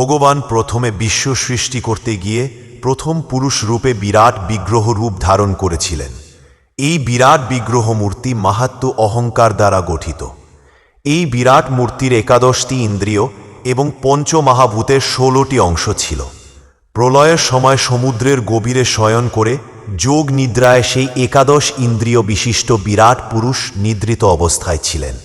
ভগবান প্রথমে বিশ্ব সৃষ্টি করতে গিয়ে প্রথম পুরুষ রূপে বিরাট বিগ্রহ রূপ ধারণ করেছিলেন। এই বিরাট বিগ্রহ মূর্তি মাহাত্ম অহংকার দ্বারা গঠিত। এই বিরাট মূর্তির একাদশটি ইন্দ্রিয় এবং পঞ্চমহাভূতের ষোলোটি অংশ ছিল। প্রলয়ের সময় সমুদ্রের গভীরে শয়ন করে যোগ নিদ্রায় সেই একাদশ ইন্দ্রিয় বিশিষ্ট বিরাট পুরুষ নিদ্রিত অবস্থায় ছিলেন।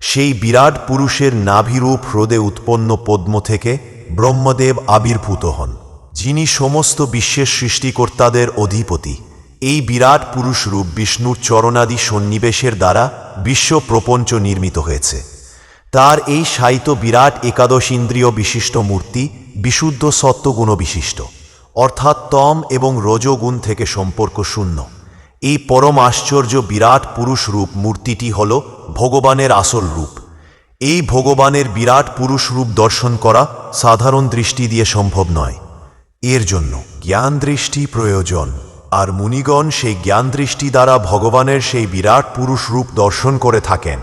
সেই বিরাট পুরুষের নাভিরূপ হ্রদে উৎপন্ন পদ্ম থেকে ব্রহ্মদেব আবির্ভূত হন। যিনি সমস্ত বিশ্বের সৃষ্টিকর্তাদের অধিপতি। এই বিরাট পুরুষ রূপ বিষ্ণুর চরণাদি সন্নিবেশের দ্বারা বিশ্ব প্রপঞ্চ নির্মিত হয়েছে। তার এই সাহিত্য বিরাট একাদশ ইন্দ্রিয় বিশিষ্ট মূর্তি বিশুদ্ধ সত্ত্বগুণ বিশিষ্ট অর্থাৎ তম এবং রজগুণ থেকে সম্পর্ক শূন্য। এই পরম আশ্চর্য বিরাট পুরুষ রূপ মূর্তিটি হল ভগবানের আসল রূপ। এই ভগবানের বিরাট পুরুষ রূপ দর্শন করা সাধারণ দৃষ্টি দিয়ে সম্ভব নয়। এর জন্য জ্ঞান দৃষ্টি প্রয়োজন। আর মুনিগণ সেই জ্ঞান দৃষ্টি দ্বারা ভগবানের সেই বিরাট পুরুষ রূপ দর্শন করে থাকেন।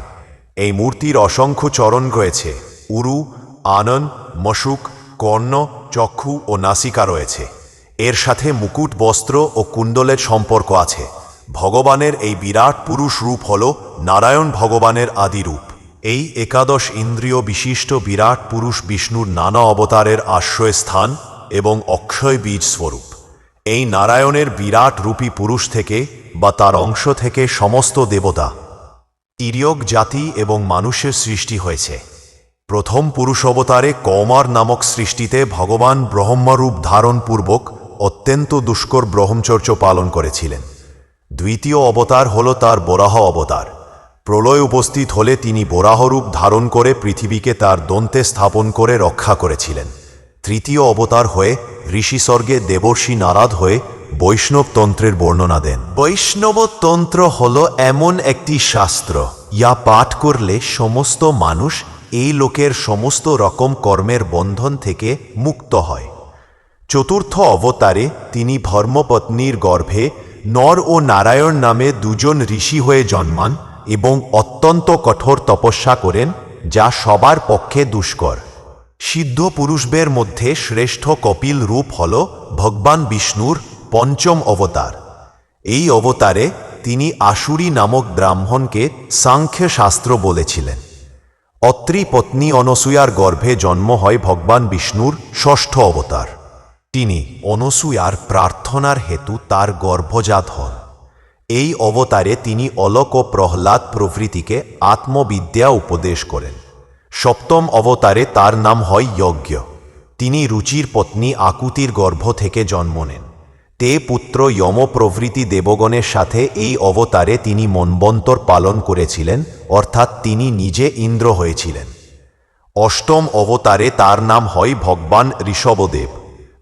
এই মূর্তির অসংখ্য চরণ রয়েছে। উরু, আনন, মশুক, কর্ণ, চক্ষু ও নাসিকা রয়েছে। এর সাথে মুকুট, বস্ত্র ও কুণ্ডলের সম্পর্ক আছে। ভগবানের এই বিরাট পুরুষ রূপ হল নারায়ণ ভগবানের আদি রূপ। এই একাদশ ইন্দ্রিয় বিশিষ্ট বিরাট পুরুষ বিষ্ণুর নানা অবতারের আশ্রয়স্থান এবং অক্ষয় বীজ স্বরূপ। এই নারায়ণের বিরাট রূপী পুরুষ থেকে বা তার অংশ থেকে সমস্ত দেবতা তির্যক জাতি এবং মানুষের সৃষ্টি হয়েছে। প্রথম পুরুষ অবতারে কৌমার নামক সৃষ্টিতে ভগবান ব্রহ্মরূপ ধারণপূর্বক অত্যন্ত দুষ্কর ব্রহ্মচর্য পালন করেছিলেন। দ্বিতীয় অবতার হল তার বরাহ অবতার। প্রলয় উপস্থিত হলে তিনি বরাহরূপ ধারণ করে পৃথিবীকে তার দন্তে স্থাপন করে রক্ষা করেছিলেন। তৃতীয় অবতার হয়ে ঋষি স্বর্গে দেবর্ষি নারাদ হয়ে বৈষ্ণব তন্ত্রের বর্ণনা দেন। বৈষ্ণব তন্ত্র হল এমন একটি শাস্ত্র, ইয়া পাঠ করলে সমস্ত মানুষ এই লোকের সমস্ত রকম কর্মের বন্ধন থেকে মুক্ত হয়। চতুর্থ অবতারে তিনি ধর্মপত্নীর গর্ভে নর ও নারায়ণ নামে দুজন ঋষি হয়ে জন্মান। এবং অত্যন্ত কঠোর তপস্যা করেন, যা সবার পক্ষে দুষ্কর। সিদ্ধ পুরুষদের মধ্যে শ্রেষ্ঠ কপিল রূপ হল ভগবান বিষ্ণুর পঞ্চম অবতার। এই অবতারে তিনি আশুরি নামক ব্রাহ্মণকে সাংখ্য শাস্ত্র বলেছিলেন। অত্রি পত্নী অনসূয়ার গর্ভে জন্ম হয় ভগবান বিষ্ণুর ষষ্ঠ অবতার। তিনি অনসূয়ার প্রার্থনার হেতু তার গর্ভজাত হন। এই অবতারে তিনি অলক ও প্রহ্লাদ প্রভৃতিকে আত্মবিদ্যা উপদেশ করেন। সপ্তম অবতারে তার নাম হয় যজ্ঞ। তিনি রুচির পত্নী আকুতির গর্ভ থেকে জন্ম নেন। তে পুত্র যম প্রভৃতি দেবগণের সাথে এই অবতারে তিনি মনবন্তর পালন করেছিলেন, অর্থাৎ তিনি নিজে ইন্দ্র হয়েছিলেন। অষ্টম অবতারে তার নাম হয় ভগবান ঋষভদেব।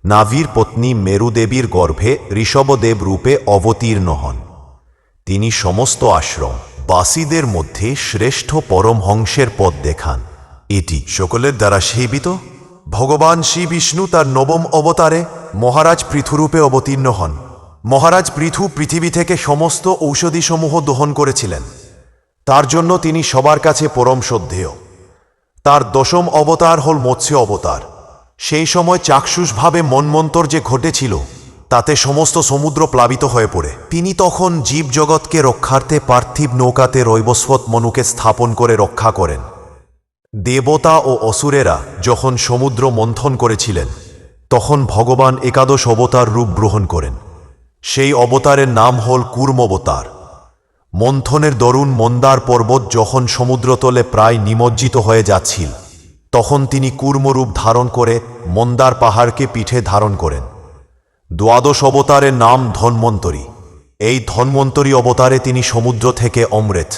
নাভির পত্নী মেরুদেবীর গর্ভে ঋষভদেব রূপে অবতীর্ণ হন। তিনি সমস্ত আশ্রম বাসীদের মধ্যে শ্রেষ্ঠ পরমহংসের পদ দেখান। এটি সকলের দ্বারা সেবিত। ভগবান শ্রী বিষ্ণু তার নবম অবতারে মহারাজ পৃথুরূপে অবতীর্ণ হন। মহারাজ পৃথু পৃথিবী থেকে সমস্ত ঔষধিসমূহ দহন করেছিলেন। তার জন্য তিনি সবার কাছে পরম শ্রদ্ধেয়। তার দশম অবতার হল মৎস্য অবতার। সেই সময় চাক্ষুষভাবে মনমন্তর যে ঘটেছিল তাতে সমস্ত সমুদ্র প্লাবিত হয়ে পড়ে। তিনি তখন জীবজগৎকে রক্ষার্থে পার্থিব নৌকাতে রৈবস্বত মনুকে স্থাপন করে রক্ষা করেন। দেবতা ও অসুরেরা যখন সমুদ্র মন্থন করেছিলেন, তখন ভগবান একাদশ অবতার রূপ গ্রহণ করেন। সেই অবতারের নাম হল কুর্মবতার মন্থনের দরুন মন্দার পর্বত যখন সমুদ্রতলে প্রায় নিমজ্জিত হয়ে যাচ্ছিল, তখন তিনি কুর্মরূপ ধারণ করে মন্দার পাহাড়কে পিঠে ধারণ করেন। দ্বাদশ অবতারের নাম ধন্বন্তরী। এই ধন্বন্তরী অবতারে তিনি সমুদ্র থেকে অমৃত,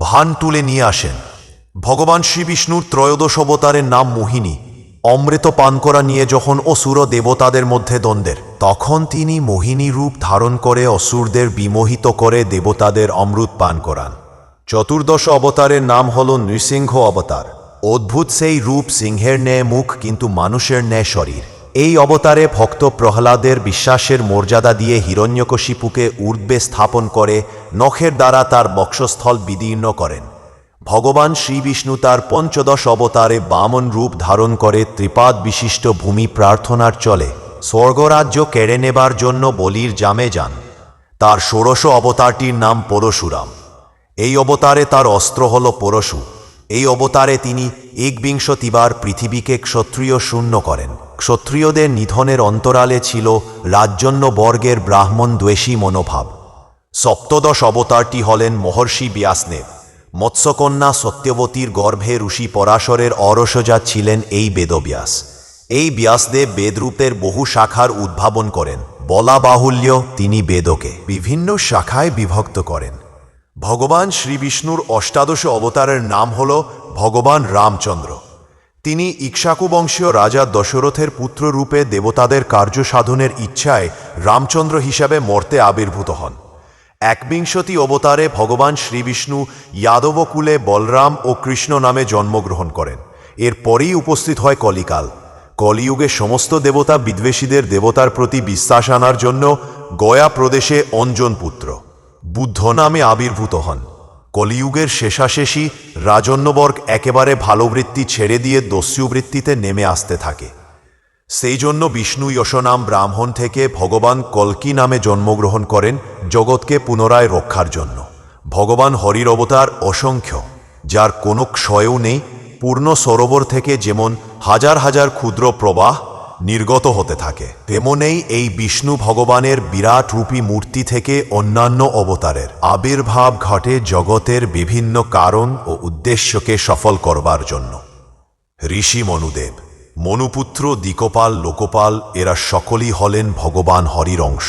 ভান তুলে নিয়ে আসেন। ভগবান শ্রীবিষ্ণুর ত্রয়োদশ অবতারের নাম মোহিনী, অমৃত পান করা নিয়ে যখন অসুর দেবতাদের মধ্যে দ্বন্দ্বের, তখন তিনি মোহিনী রূপ ধারণ করে অসুরদের বিমোহিত করে দেবতাদের অমৃত পান করান। চতুর্দশ অবতারের নাম হল নৃসিংহ অবতার। অদ্ভুত সেই রূপ সিংহের ন্যায় মুখ, কিন্তু মানুষের ন্যায় শরীর। এই অবতারে ভক্ত প্রহ্লাদের বিশ্বাসের মর্যাদা দিয়ে হিরণ্যকশিপুকে ঊর্ধ্বে স্থাপন করে নখের দ্বারা তার বক্ষস্থল বিদীর্ণ করেন। ভগবান শ্রীবিষ্ণু তার পঞ্চদশ অবতারে বামন রূপ ধারণ করে ত্রিপাদ বিশিষ্ট ভূমি প্রার্থনার চলে। স্বর্গরাজ্য কেড়ে নেবার জন্য বলির জামে যান। তার ষোড়শ অবতারটির নাম পরশুরাম। এই অবতারে তার অস্ত্র হল পরশু। এই অবতারে তিনি একবিংশতিবার পৃথিবীকে ক্ষত্রিয় শূন্য করেন। ক্ষত্রিয়দের নিধনের অন্তরালে ছিল রাজন্য বর্গের ব্রাহ্মণ দ্বেষী মনোভাব। সপ্তদশ অবতারটি হলেন মহর্ষি ব্যাসদেব। মৎস্যকন্যা সত্যবতীর গর্ভে ঋষি পরাশরের অরসজা ছিলেন এই বেদব্যাস। এই ব্যাসদেব বেদরূপের বহু শাখার উদ্ভাবন করেন। বলা বাহুল্য তিনি বেদকে বিভিন্ন শাখায় বিভক্ত করেন। ভগবান শ্রীবিষ্ণুর অষ্টাদশ অবতারের নাম হল ভগবান রামচন্দ্র। তিনি ইক্ষ্বাকু বংশীয় রাজা দশরথের পুত্ররূপে দেবতাদের কার্য সাধনের ইচ্ছায় রামচন্দ্র হিসাবে মর্তে আবির্ভূত হন। একবিংশতি অবতারে ভগবান শ্রীবিষ্ণু যাদবকুলে বলরাম ও কৃষ্ণ নামে জন্মগ্রহণ করেন। এরপরেই উপস্থিত হয় কলিকাল। কলিযুগে সমস্ত দেবতা বিদ্বেষীদের দেবতার প্রতি বিশ্বাস আনার জন্য গয়া প্রদেশে অঞ্জন পুত্র বুদ্ধ নামে আবির্ভূত হন। কলিযুগের শেষাশেষি রাজন্যবর্গ একেবারে ভালো বৃত্তি ছেড়ে দিয়ে দস্যু বৃত্তিতে নেমে আসতে থাকে। সেই জন্য বিষ্ণু যশনাম ব্রাহ্মণ থেকে ভগবান কলকি নামে জন্মগ্রহণ করেন জগৎকে পুনরায় রক্ষার জন্য। ভগবান হরির অবতার অসংখ্য, যার কোনো ক্ষয়ও নেই। পূর্ণ সরোবর থেকে যেমন হাজার হাজার ক্ষুদ্র প্রবাহ নির্গত হতে থাকে। তেমনেই এই বিষ্ণু ভগবানের বিরাট রূপী মূর্তি থেকে অন্যান্য অবতারের আবির্ভাব ঘটে জগতের বিভিন্ন কারণ ও উদ্দেশ্যকে সফল করবার জন্য। ঋষি মনুদেব, মনুপুত্র দিকপাল লোকপাল, এরা সকলেই হলেন ভগবান হরির অংশ।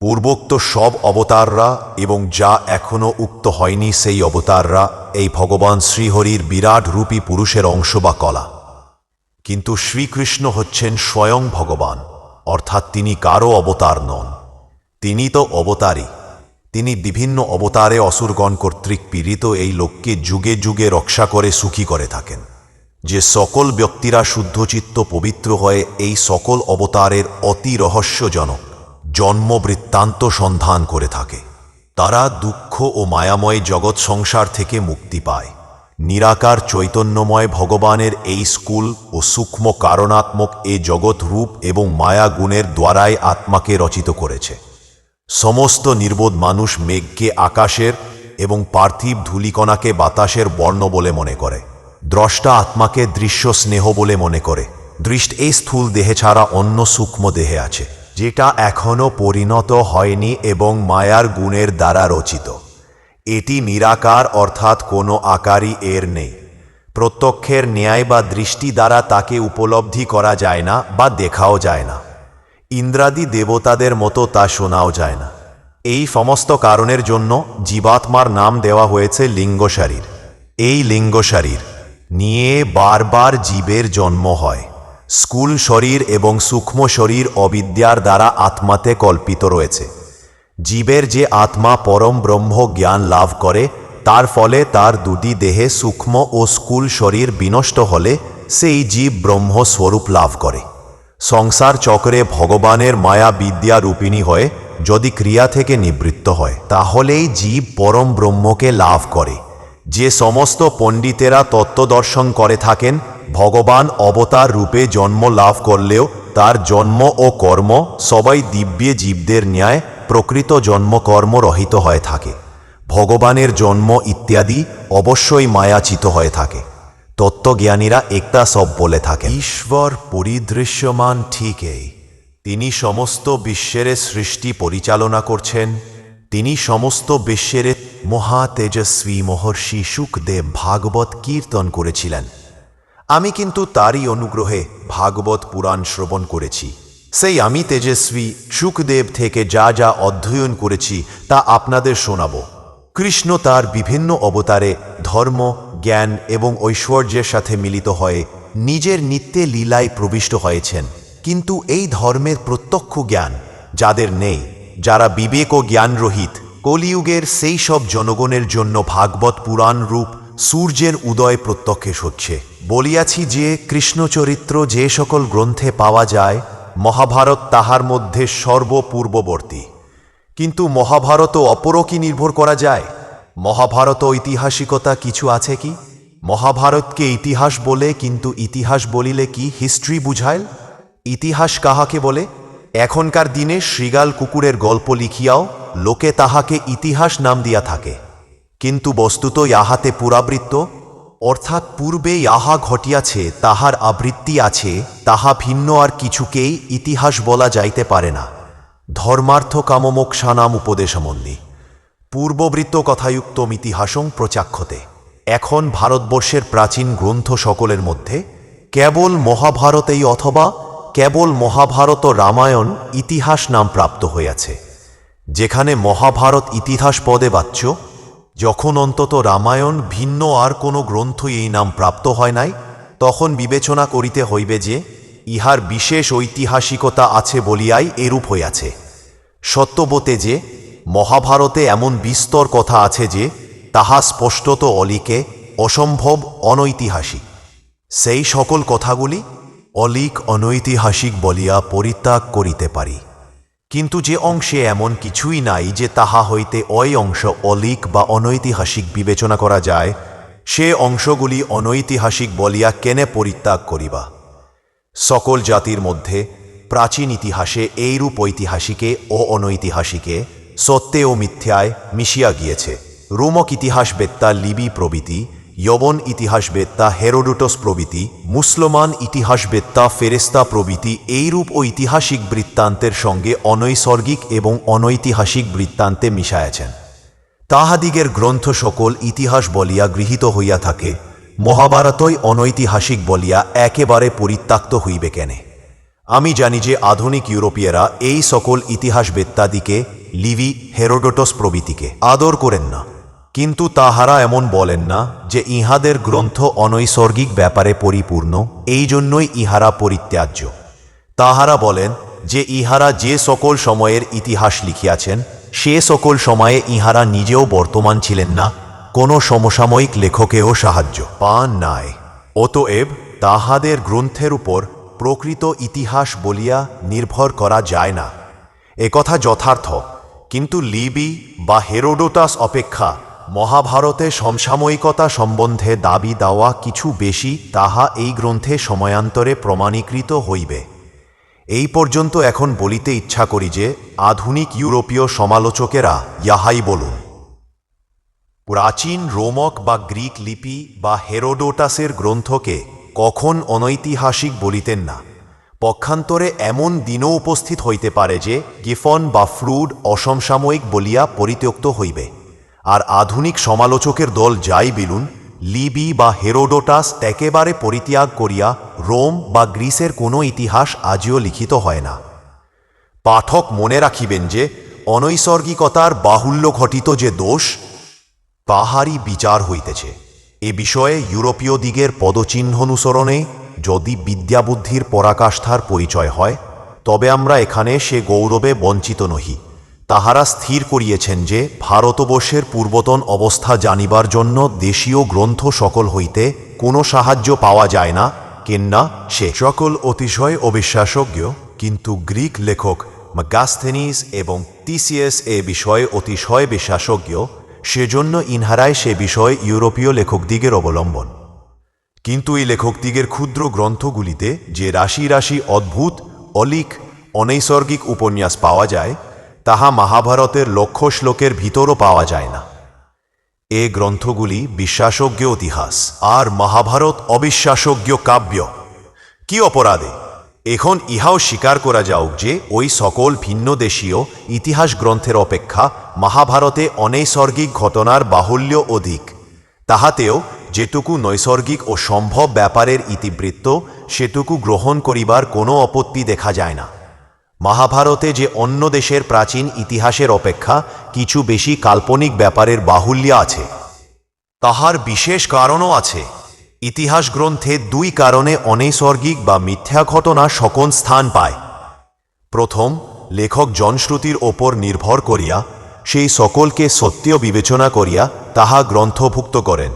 পূর্বোক্ত সব অবতাররা এবং যা এখনও উক্ত হয়নি সেই অবতাররা এই ভগবান শ্রীহরির বিরাট রূপী পুরুষের অংশ বা কলা। কিন্তু শ্রীকৃষ্ণ হচ্ছেন স্বয়ং ভগবান, অর্থাৎ তিনি কারও অবতার নন। তিনি তো অবতারই। তিনি বিভিন্ন অবতারে অসুরগণ কর্তৃক পীড়িত এই লোককে যুগে যুগে রক্ষা করে সুখী করে থাকেন। যে সকল ব্যক্তিরা শুদ্ধচিত্ত পবিত্র হয়ে এই সকল অবতারের অতি রহস্যজনক জন্ম বৃত্তান্ত সন্ধান করে থাকে, তারা দুঃখ ও মায়াময় জগৎ সংসার থেকে মুক্তি পায়। নিরাকার চৈতন্যময় ভগবানের এই স্কুল ও সূক্ষ্ম কারণাত্মক এ জগৎ রূপ এবং মায়া গুণের দ্বারাই আত্মাকে রচিত করেছে। সমস্ত নির্বোধ মানুষ মেঘকে আকাশের এবং পার্থিব ধূলিকণাকে বাতাসের বর্ণ বলে মনে করে। দ্রষ্টা আত্মাকে দৃশ্য স্নেহ বলে মনে করে। দৃষ্ট এই স্থূল দেহে ছাড়া অন্য সূক্ষ্ম দেহে আছে, যেটা এখনও পরিণত হয়নি এবং মায়ার গুণের দ্বারা রচিত। এটি নিরাকার অর্থাৎ কোনো আকারই এর নেই। প্রত্যক্ষের ন্যায় বা দৃষ্টি দ্বারা তাকে উপলব্ধি করা যায় না বা দেখাও যায় না। ইন্দ্রাদি দেবতাদের মতো তা শোনাও যায় না। এই সমস্ত কারণের জন্য জীবাত্মার নাম দেওয়া হয়েছে লিঙ্গ শরীর। এই লিঙ্গ শরীর নিয়ে বারবার জীবের জন্ম হয়। স্কুল শরীর এবং সূক্ষ্ম শরীর অবিদ্যার দ্বারা আত্মাতে কল্পিত রয়েছে। জীবের যে আত্মা পরম ব্রহ্ম জ্ঞান লাভ করে, তার ফলে তার দুটি দেহে সূক্ষ্ম ও স্কুল শরীর বিনষ্ট হলে সেই জীব ব্রহ্ম স্বরূপ লাভ করে। সংসার চক্রে ভগবানের মায়া বিদ্যা রূপিণী হয়ে যদি ক্রিয়া থেকে নিবৃত্ত হয়, তাহলেই জীব পরম ব্রহ্মকে লাভ করে। যে সমস্ত পণ্ডিতেরা তত্ত্বদর্শন করে থাকেন, ভগবান অবতার রূপে জন্ম লাভ করলেও তার জন্ম ও কর্ম সবাই দিব্য জীবদের ন্যায় প্রকৃত জন্মকর্ম রহিত হয়ে থাকে। ভগবানের জন্ম ইত্যাদি অবশ্যই মায়াচিত হয়ে থাকে। তত্ত্বজ্ঞানীরা একটা সব বলে থাকে ঈশ্বর পরিদৃশ্যমান ঠিকই তিনি সমস্ত বিশ্বের সৃষ্টি পরিচালনা করছেন। তিনি সমস্ত বিশ্বের মহা তেজস্বী মহর্ষি সুখদেব ভাগবত কীর্তন করেছিলেন। আমি কিন্তু তারই অনুগ্রহে ভাগবত পুরাণ শ্রবণ করেছি। সেই আমি তেজস্বী, সুখদেব থেকে যা যা অধ্যয়ন করেছি, তা আপনাদের শোনাব। কৃষ্ণ তার বিভিন্ন অবতারে ধর্ম, জ্ঞান এবং ঐশ্বর্যের সাথে মিলিত হয়ে নিজের নিত্যে লীলায় প্রবিষ্ট হয়েছেন। কিন্তু এই ধর্মের প্রত্যক্ষ জ্ঞান যাদের নেই, যারা বিবেক ও জ্ঞানরহিত, কলিযুগের সেই সব জনগণের জন্য ভাগবত পুরাণ রূপ সূর্যের উদয় প্রত্যক্ষে হচ্ছে বলিয়াছি যে, কৃষ্ণচরিত্র যে সকল গ্রন্থে পাওয়া যায় মহাভারত তাহার মধ্যে সর্বপূর্ববর্তী। কিন্তু মহাভারত অপরও কি নির্ভর করা যায়? মহাভারত ঐতিহাসিকতা কিছু আছে কি? মহাভারতকে ইতিহাস বলে কিন্তু ইতিহাস বলিলে কি হিস্ট্রি বুঝায়? ইতিহাস কাহাকে বলে? এখনকার দিনে শৃগাল কুকুরের গল্প লিখিয়াও লোকে তাহাকে ইতিহাস নাম দিয়া থাকে। কিন্তু বস্তুত ইহাতে পুরাবৃত্ত অর্থাৎ পূর্বে ইহা ঘটিয়াছে, তাহার আবৃত্তি আছে, তাহা ভিন্ন আর কিছুকেই ইতিহাস বলা যাইতে পারে না। ধর্মার্থ কামমোক্ষানাম উপদেশমন্দি পূর্ববৃত্ত কথায়ুক্তম ইতিহাসং প্রচাক্ষতে। এখন ভারতবর্ষের প্রাচীন গ্রন্থ সকলের মধ্যে কেবল মহাভারতেই অথবা কেবল মহাভারত রামায়ণ ইতিহাস নাম প্রাপ্ত হইয়াছে। যেখানে মহাভারত ইতিহাস পদে বাচ্য যখন অন্তত রামায়ণ ভিন্ন আর কোনো গ্রন্থ এই নাম প্রাপ্ত হয় নাই, তখন বিবেচনা করিতে হইবে যে, ইহার বিশেষ ঐতিহাসিকতা আছে বলিয়াই এরূপ হইয়াছে। সত্যবতে যে, মহাভারতে এমন বিস্তর কথা আছে যে, তাহা স্পষ্টত অলিকে অসম্ভব অনৈতিহাসিক। সেই সকল কথাগুলি অলিক অনৈতিহাসিক বলিয়া পরিত্যাগ করিতে পারি। কিন্তু যে অংশে এমন কিছুই নাই যে তাহা হইতে ওই অংশ অলিক বা অনৈতিহাসিক বিবেচনা করা যায়, সে অংশগুলি অনৈতিহাসিক বলিয়া কেনে পরিত্যাগ করিবা? সকল জাতির মধ্যে প্রাচীন ইতিহাসে এইরূপ ঐতিহাসিকে ও অনৈতিহাসিকে সত্যে ও মিথ্যায় মিশিয়া গিয়েছে। রোমক ইতিহাস বেত্তা লিবি প্রভৃতি যবন ইতিহাসবেত্তা হেরোডোটস প্রভৃতি মুসলমান ইতিহাসবেত্তা ফেরেস্তা প্রভৃতি এইরূপ ঐতিহাসিক বৃত্তান্তের সঙ্গে অনৈসর্গিক এবং অনৈতিহাসিক বৃত্তান্তে মিশায়াছেন। তাহাদিগের গ্রন্থ সকল ইতিহাস বলিয়া গৃহীত হইয়া থাকে, মহাভারতই অনৈতিহাসিক বলিয়া একেবারে পরিত্যক্ত হইবে কেনে। আমি জানি যে আধুনিক ইউরোপীয়রা এই সকল ইতিহাসবেত্তাদিকে, লিভি হেরোডোটস প্রভৃতিকে, আদর করেন না। কিন্তু তাহারা এমন বলেন না যে ইহাদের গ্রন্থ অনৈসর্গিক ব্যাপারে পরিপূর্ণ, এই জন্যই ইহারা পরিত্যাজ্য। তাহারা বলেন যে ইহারা যে সকল সময়ের ইতিহাস লিখিয়াছেন, সে সকল সময়ে ইহারা নিজেও বর্তমান ছিলেন না, কোনো সমসাময়িক লেখকেও সাহায্য পান নাই। অতএব তাহাদের গ্রন্থের উপর প্রকৃত ইতিহাস বলিয়া নির্ভর করা যায় না। একথা যথার্থ, কিন্তু লিবি বা হেরোডোটাস অপেক্ষা মহাভারতে সমসাময়িকতা সম্বন্ধে দাবি দেওয়া কিছু বেশি, তাহা এই গ্রন্থে সময়ান্তরে প্রমাণীকৃত হইবে। এই পর্যন্ত এখন বলিতে ইচ্ছা করি যে, আধুনিক ইউরোপীয় সমালোচকেরা ইয়াহাই বলুন। প্রাচীন রোমক বা গ্রিক লিপি বা হেরোডোটাসের গ্রন্থকে কখন অনৈতিহাসিক বলিতেন না। পক্ষান্তরে এমন দিনও উপস্থিত হইতে পারে যে, গিফন বা ফ্রুড অসমসাময়িক বলিয়া পরিত্যক্ত হইবে। আর আধুনিক সমালোচকের দল যাই বিলুন, লিবি বা হেরোডোটাস একেবারে পরিত্যাগ করিয়া রোম বা গ্রিসের কোনো ইতিহাস আজও লিখিত হয় না। পাঠক মনে রাখিবেন যে, অনৈসর্গিকতার বাহুল্য ঘটিত যে দোষ, তাহারই বিচার হইতেছে। এ বিষয়ে ইউরোপীয় দিগের পদচিহ্ন অনুসরণে যদি বিদ্যাবুদ্ধির পরাকাষ্ঠার পরিচয় হয়, তবে আমরা এখানে সে গৌরবে বঞ্চিত নহি। তাহারা স্থির করিয়েছেন যে, ভারতবর্ষের পূর্বতন অবস্থা জানিবার জন্য দেশীয় গ্রন্থ সকল হইতে কোনো সাহায্য পাওয়া যায় না, কিন্না সে সকল অতিশয় অবিশ্বাসযোগ্য কিন্তু গ্রিক লেখক ম্যাগাস্থেনিস এবং টিসিএস এ বিষয়ে অতিশয় বিশ্বাসযোগ্য সেজন্য ইনহারায় সে বিষয়ে ইউরোপীয় লেখকদিগের অবলম্বন। কিন্তু এই লেখকদিগের ক্ষুদ্র গ্রন্থগুলিতে যে রাশি রাশি অদ্ভুত অলিক অনৈসর্গিক উপন্যাস পাওয়া যায় তাহা মহাভারতের লক্ষ্য শ্লোকের ভিতরও পাওয়া যায় না। এ গ্রন্থগুলি বিশ্বাসযোগ্য ইতিহাস আর মহাভারত অবিশ্বাসযোগ্য কাব্য। কি অপরাধে? এখন ইহাও স্বীকার করা যাওক যে ওই সকল ভিন্ন দেশীয় ইতিহাস গ্রন্থের অপেক্ষা মহাভারতে অনৈসর্গিক ঘটনার বাহুল্য অধিক। তাহাতেও যেটুকু নৈসর্গিক ও সম্ভব ব্যাপারের ইতিবৃত্ত, সেটুকু গ্রহণ করিবার কোনো আপত্তি দেখা যায় না। মহাভারতে যে অন্য দেশের প্রাচীন ইতিহাসের অপেক্ষা কিছু বেশি কাল্পনিক ব্যাপারের বাহুল্য আছে, তাহার বিশেষ কারণও আছে। ইতিহাস গ্রন্থে দুই কারণে অনৈসর্গিক বা মিথ্যা ঘটনা সকল স্থান পায়। প্রথম, লেখক জনশ্রুতির ওপর নির্ভর করিয়া, সেই সকলকে সত্য বিবেচনা করিয়া তাহা গ্রন্থভুক্ত করেন।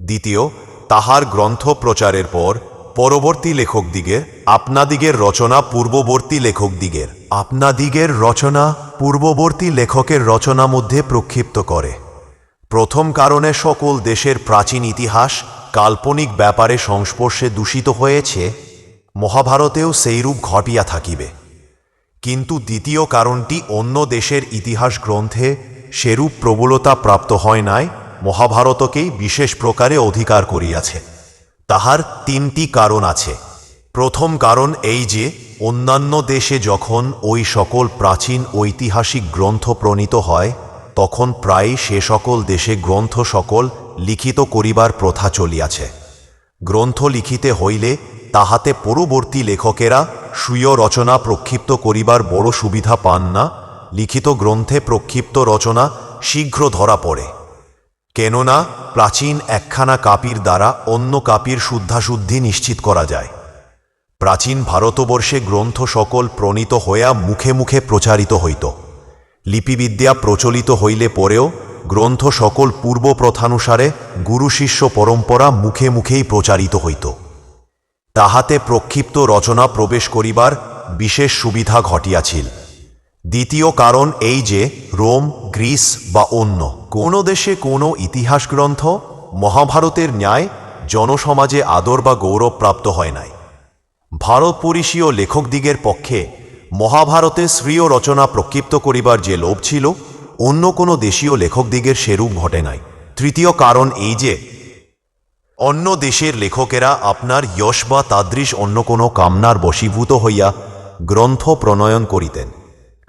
দ্বিতীয়, তাহার গ্রন্থ প্রচারের পর পরবর্তী লেখকদিগের, আপনাদিগের রচনা পূর্ববর্তী লেখকদিগের। আপনাদিগের রচনা পূর্ববর্তী লেখকের রচনা মধ্যে প্রক্ষিপ্ত করে। প্রথম কারণে সকল দেশের প্রাচীন ইতিহাস কাল্পনিক ব্যাপারে সংস্পর্শে দূষিত হয়েছে, মহাভারতেও সেইরূপ ঘটিয়া থাকিবে। কিন্তু দ্বিতীয় কারণটি অন্য দেশের ইতিহাস গ্রন্থে সেরূপ প্রবলতা প্রাপ্ত হয় নাই, মহাভারতকেই বিশেষ প্রকারে অধিকার করিয়াছে। তাহার তিনটি কারণ আছে। প্রথম কারণ এই যে, অন্যান্য দেশে যখন ওই সকল প্রাচীন ঐতিহাসিক গ্রন্থ প্রণীত হয়, তখন প্রায় সে সকল দেশে গ্রন্থ সকল লিখিত করিবার প্রথা চলিয়াছে। গ্রন্থ লিখিতে হইলে তাহাতে পরবর্তী লেখকেরা সুয় রচনা প্রক্ষিপ্ত করিবার বড় সুবিধা পান না, লিখিত গ্রন্থে প্রক্ষিপ্ত রচনা শীঘ্র ধরা পড়ে। কেননা প্রাচীন একখানা কাপির দ্বারা অন্য কাপির শুদ্ধাশুদ্ধি নিশ্চিত করা যায়। প্রাচীন ভারতবর্ষে গ্রন্থ সকল প্রণীত হইয়া মুখে মুখে প্রচারিত হইত। লিপিবিদ্যা প্রচলিত হইলে পরেও গ্রন্থ সকল পূর্ব প্রথানুসারে গুরু শিষ্য পরম্পরা মুখে মুখেই প্রচারিত হইত। তাহাতে প্রক্ষিপ্ত রচনা প্রবেশ করিবার বিশেষ সুবিধা ঘটিয়াছিল। দ্বিতীয় কারণ এই যে রোম, গ্রিস বা অন্য কোনো দেশে কোনো ইতিহাস গ্রন্থ মহাভারতের ন্যায় জনসমাজে আদর বা গৌরব প্রাপ্ত হয় নাই। ভারতপরিসীয় লেখকদিগের পক্ষে মহাভারতে শ্রীয় রচনা প্রক্ষিপ্ত করিবার যে লোভ ছিল, অন্য কোনো দেশীয় লেখকদিগের সেরূপ ঘটে নাই। তৃতীয় কারণ এই যে অন্য দেশের লেখকেরা আপনার যশ বা তাদৃশ অন্য কোনো কামনার বশীভূত হইয়া গ্রন্থ প্রণয়ন করিতেন।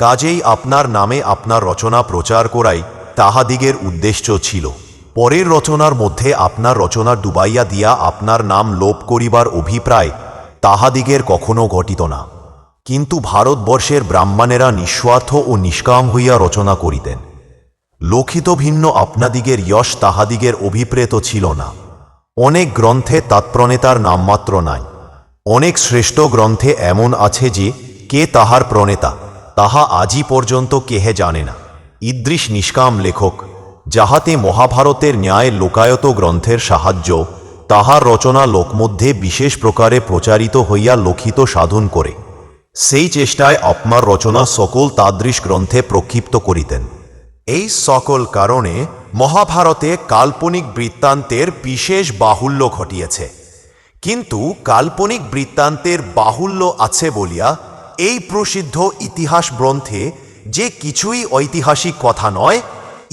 কাজেই আপনার নামে আপনার রচনা প্রচার করাই তাহাদিগের উদ্দেশ্য ছিল। পরের রচনার মধ্যে আপনার রচনা ডুবাইয়া দিয়া আপনার নাম লোপ করিবার অভিপ্রায় তাহাদিগের কখনো ঘটিত না। কিন্তু ভারতবর্ষের ব্রাহ্মণেরা নিঃস্বার্থ ও নিষ্কাম হইয়া রচনা করিতেন। লোকিত ভিন্ন আপনাদিগের যশ তাহাদিগের অভিপ্রেত ছিল না। অনেক গ্রন্থে তাৎপ্রণেতার নামমাত্র নাই। অনেক শ্রেষ্ঠ গ্রন্থে এমন আছে যে, কে তাহার প্রণেতা তাহা আজই পর্যন্ত কেহে জানে না। ইদৃশ নিষ্কাম লেখক, যাহাতে মহাভারতের ন্যায় লোকায়ত গ্রন্থের সাহায্য, তাহার রচনা লোকমধ্যে বিশেষ প্রকারে প্রচারিত হইয়া লক্ষিত সাধন করে। সেই চেষ্টায় আপনার রচনা সকল তাদৃশ গ্রন্থে প্রক্ষিপ্ত করিতেন। এই সকল কারণে মহাভারতে কাল্পনিক বৃত্তান্তের বিশেষ বাহুল্য ঘটিয়েছে। কিন্তু কাল্পনিক বৃত্তান্তের বাহুল্য আছে বলিয়া এই প্রসিদ্ধ ইতিহাস গ্রন্থে যে কিছুই ঐতিহাসিক কথা নয়,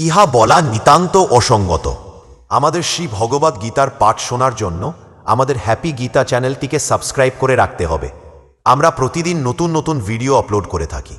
ইহা বলা নিতান্ত অসঙ্গত। আমাদের শ্রী ভগবত গীতার পাঠ শোনার জন্য আমাদের হ্যাপি গীতা চ্যানেলটিকে সাবস্ক্রাইব করে রাখতে হবে। আমরা প্রতিদিন নতুন নতুন ভিডিও আপলোড করে থাকি।